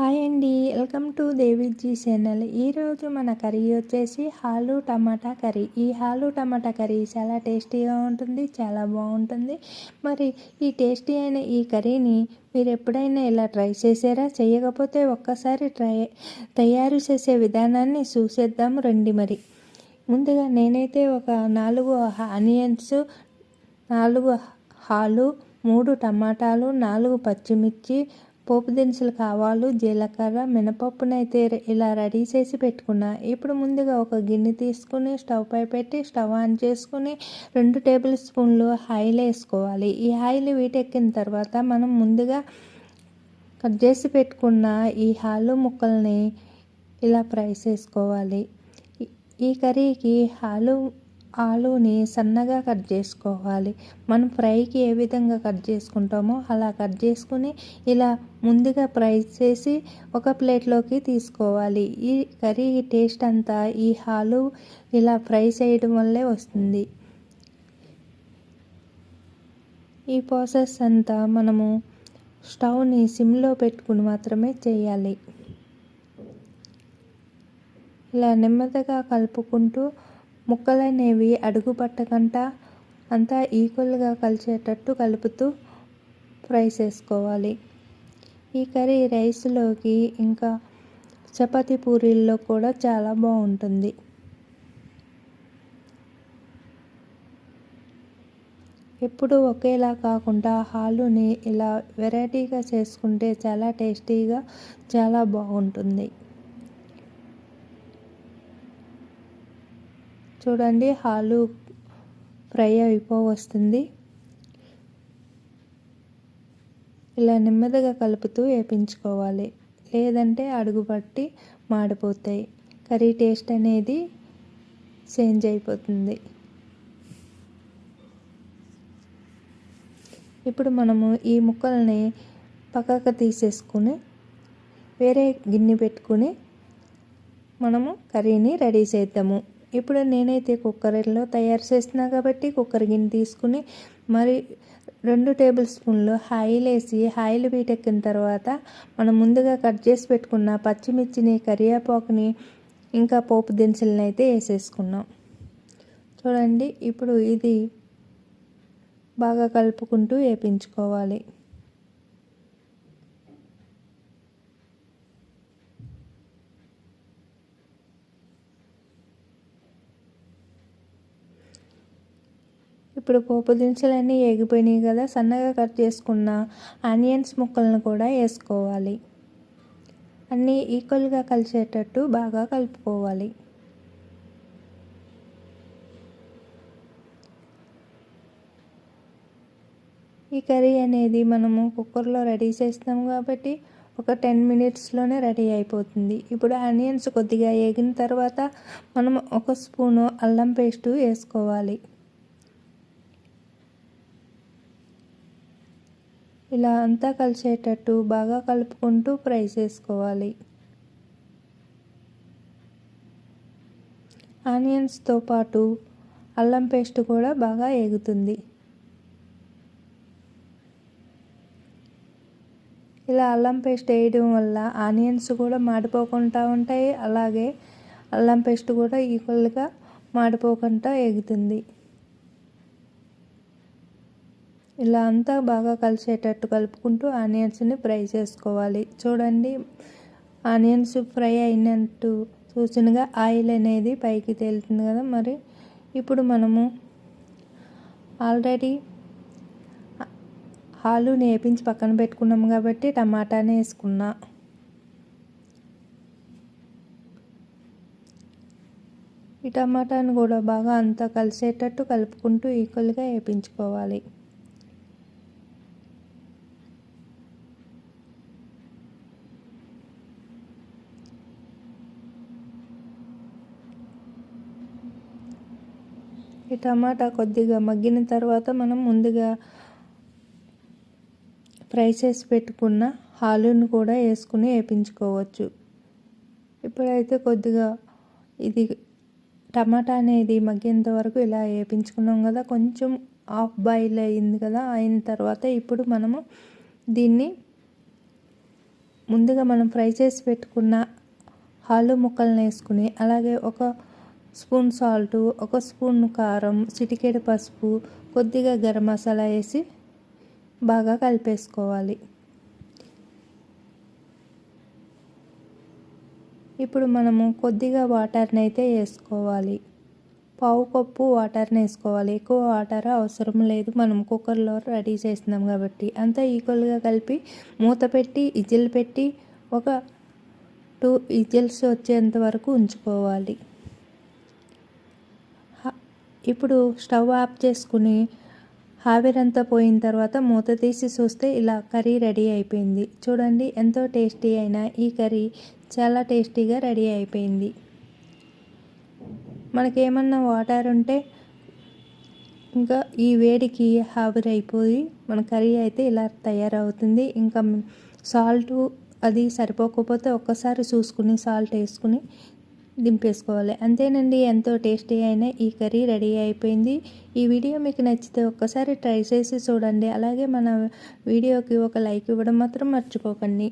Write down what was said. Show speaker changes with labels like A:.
A: Hi అండి. Welcome to Deviji channel. ఈరోజు మన కర్రీ వచ్చేసి హాలు టమాటా కర్రీ. ఈ హాలు టమాటా కర్రీ చాలా టేస్టీగా ఉంటుంది చాలా బాగుంటుంది. మరి ఈ టేస్టీ అయిన ఈ కర్రీని మీరు ఎప్పుడైనా ఇలా ట్రై చేసారా చేయకపోతే ఒక్కసారి ట్రై తయారు చేసే విధానాన్ని చూసేద్దాం రండి మరి. ముందుగా నేనైతే ఒక నాలుగు ఆనియన్స్ నాలుగు హాలు మూడు టమాటాలు నాలుగు పచ్చిమిర్చి పోపు దినుసులు కావాలు జీలకర్ర మినపప్పునైతే ఇలా రెడీ చేసి పెట్టుకున్నా. ఇప్పుడు ముందుగా ఒక గిన్నె తీసుకుని స్టవ్ పై పెట్టి స్టవ్ ఆన్ చేసుకుని రెండు టేబుల్ స్పూన్లు ఆయిల్ వేసుకోవాలి. ఈ ఆయిల్ వీటెక్కిన తర్వాత మనం ముందుగా కట్ చేసి పెట్టుకున్న ఈ హాలు ముక్కల్ని ఇలా ఫ్రై చేసుకోవాలి. ఈ కర్రీకి హాలు ఆలూని సన్నగా కట్ చేసుకోవాలి. మనం ఫ్రైకి ఏ విధంగా కట్ చేసుకుంటామో అలా కట్ చేసుకుని ఇలా ముందుగా ఫ్రై చేసి ఒక ప్లేట్లోకి తీసుకోవాలి. ఈ కర్రీ టేస్ట్ అంతా ఈ హాలు ఇలా ఫ్రై చేయడం వల్లే వస్తుంది. ఈ ప్రాసెస్ అంతా మనము స్టవ్ని సిమ్లో పెట్టుకుని మాత్రమే చేయాలి. ఇలా నెమ్మదిగా కలుపుకుంటూ ముక్కలనేవి అడుగు పట్టకుండా అంతా ఈక్వల్గా కలిసేటట్టు కలుపుతూ ఫ్రై చేసుకోవాలి. ఈ కర్రీ రైస్లోకి ఇంకా చపాతీ పూరీల్లో కూడా చాలా బాగుంటుంది. ఎప్పుడు ఒకేలా కాకుండా హాలుని ఇలా వెరైటీగా చేసుకుంటే చాలా టేస్టీగా చాలా బాగుంటుంది. చూడండి హాలు ఫ్రై అయిపో వస్తుంది ఇలా నెమ్మదిగా కలుపుతూ వేపించుకోవాలి. లేదంటే అడుగుపట్టి మాడిపోతాయి. కర్రీ టేస్ట్ అనేది చేంజ్ అయిపోతుంది. ఇప్పుడు మనము ఈ ముక్కల్ని పక్కకు తీసేసుకుని వేరే గిన్నె పెట్టుకుని మనము కర్రీని రెడీ చేద్దాము. ఇప్పుడు నేనైతే కుక్కర్లో తయారు చేస్తున్నా కాబట్టి కుక్కర్ గిన్నె తీసుకుని మరి రెండు టేబుల్ స్పూన్లు ఆయిల్ వేసి ఆయిల్ వీటెక్కిన తర్వాత మనం ముందుగా కట్ చేసి పెట్టుకున్న పచ్చిమిర్చిని కరివేపాకుని ఇంకా పోపు దినుసులను అయితే వేసేసుకున్నాం. చూడండి ఇప్పుడు ఇది బాగా కలుపుకుంటూ వేపించుకోవాలి. ఇప్పుడు పోపు దినుసులన్నీ ఏగిపోయినాయి కదా సన్నగా కట్ చేసుకున్న ఆనియన్స్ ముక్కలను కూడా వేసుకోవాలి. అన్నీ ఈక్వల్గా కలిసేటట్టు బాగా కలుపుకోవాలి. ఈ కర్రీ అనేది మనము కుక్కర్లో రెడీ చేస్తాం కాబట్టి ఒక టెన్ మినిట్స్లోనే రెడీ అయిపోతుంది. ఇప్పుడు ఆనియన్స్ కొద్దిగా వేగిన తర్వాత మనం ఒక స్పూను అల్లం పేస్టు వేసుకోవాలి. ఇలా అంతా కలిసేటట్టు బాగా కలుపుకుంటూ ఫ్రై చేసుకోవాలి. ఆనియన్స్తో పాటు అల్లం పేస్ట్ కూడా బాగా ఎగుతుంది ఇలా అల్లం పేస్ట్ వేయడం వల్ల ఆనియన్స్ కూడా మాడిపోకుండా ఉంటాయి. అలాగే అల్లం పేస్ట్ కూడా ఈక్వల్గా మాడిపోకుండా ఎగుతుంది ఇలా అంతా బాగా కలిసేటట్టు కలుపుకుంటూ ఆనియన్స్ని ఫ్రై చేసుకోవాలి. చూడండి ఆనియన్స్ ఫ్రై అయినట్టు చూసినగా ఆయిల్ అనేది పైకి తేలుతుంది కదా మరి. ఇప్పుడు మనము ఆల్రెడీ ఆలు నేపించి పక్కన పెట్టుకున్నాము కాబట్టి టమాటానే వేసుకున్నా. ఈ టమాటాను కూడా బాగా అంతా కలిసేటట్టు కలుపుకుంటూ ఈక్వల్గా వేపించుకోవాలి. ఈ టమాటా కొద్దిగా మగ్గిన తర్వాత మనం ముందుగా ఫ్రై చేసి పెట్టుకున్న ఆలుని కూడా వేసుకుని వేపించుకోవచ్చు. ఇప్పుడైతే కొద్దిగా ఇది టమాటా అనేది మగ్గేంత వరకు ఇలా వేపించుకున్నాం కదా కొంచెం హాఫ్ బాయిల్ అయింది కదా అయిన తర్వాత ఇప్పుడు మనము దీన్ని ముందుగా మనం ఫ్రై చేసి పెట్టుకున్న ఆలు ముక్కలను వేసుకుని అలాగే ఒక స్పూన్ సాల్ట్ ఒక స్పూన్ కారం చిటికెడు పసుపు కొద్దిగా గరం మసాలా వేసి బాగా కలిపేసుకోవాలి. ఇప్పుడు మనము కొద్దిగా వాటర్ని అయితే వేసుకోవాలి. పావు కప్పు వాటర్ని వేసుకోవాలి. ఎక్కువ వాటర్ అవసరం లేదు. మనం కుక్కర్లో రెడీ చేసినాం కాబట్టి. అంతా ఈక్వల్గా కలిపి మూత పెట్టి ఇజిల్ పెట్టి ఒక టూ ఇజిల్స్ వచ్చేంత వరకు ఉంచుకోవాలి. ఇప్పుడు స్టవ్ ఆఫ్ చేసుకుని ఆవిరంతా పోయిన తర్వాత మూత తీసి చూస్తే ఇలా కర్రీ రెడీ అయిపోయింది. చూడండి ఎంతో టేస్టీ అయిన ఈ కర్రీ చాలా టేస్టీగా రెడీ అయిపోయింది. మనకేమన్నా వాటర్ ఉంటే ఇంకా ఈ వేడికి ఆవిరైపోయి మన కర్రీ అయితే ఇలా తయారవుతుంది. ఇంకా సాల్ట్ అది సరిపోకపోతే ఒక్కసారి చూసుకుని సాల్ట్ వేసుకుని దింపేసుకోవాలి. అంతేనండి ఎంతో టేస్టీ అయిన ఈ కర్రీ రెడీ అయిపోయింది. ఈ వీడియో మీకు నచ్చితే ఒక్కసారి ట్రై చేసి చూడండి. అలాగే మన వీడియోకి ఒక లైక్ ఇవ్వడం మాత్రం మర్చిపోకండి.